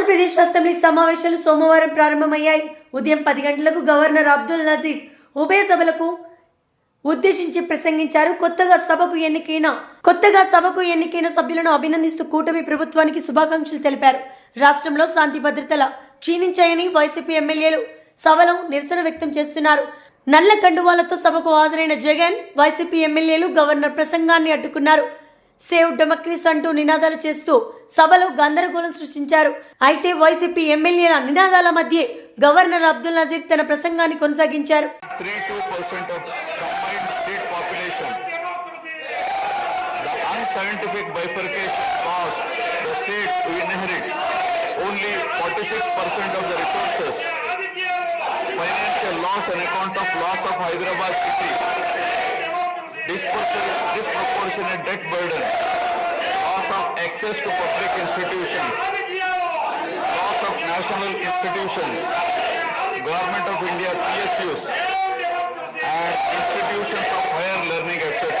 Andhra Pradesh assembly సమావేశాలు సోమవారం ప్రారంభమయ్యాయి. ఉదయం పది గంటలకు గవర్నర్ అబ్దుల్ నజీర్ ఉభయ సభలకు ఉద్దేశించి ప్రసంగించారు. కొత్తగా సభకు ఎన్నికైన కొత్తగా సభకు ఎన్నికైన సభ్యులను అభినందిస్తూ కూటమి ప్రభుత్వానికి శుభాకాంక్షలు తెలిపారు. రాష్ట్రంలో శాంతి భద్రతల క్షీణించాయని వైసీపీ ఎమ్మెల్యేలు సభలో నిరసన వ్యక్తం చేస్తున్నారు. నల్ల కండువాలతో సభకు హాజరైన జగన్ వైసీపీ ఎమ్మెల్యేలు గవర్నర్ ప్రసంగాన్ని అడ్డుకున్నారు. సేవ్ డెమోక్రసీ అంటూ నినాదాలు చేస్తూ సభలో గందరగోళం సృష్టించారు. అయితే వైసీపీ ఎమ్మెల్యేల నినాదాల మధ్య గవర్నర్ అబ్దుల్ నజీర్ తన ప్రసంగాన్ని కొనసాగించారు. Financial loss on account of loss of Hyderabad city. Disproportionate debt burden. Loss of access to public institutions. Loss of national institutions. Government of India PSUs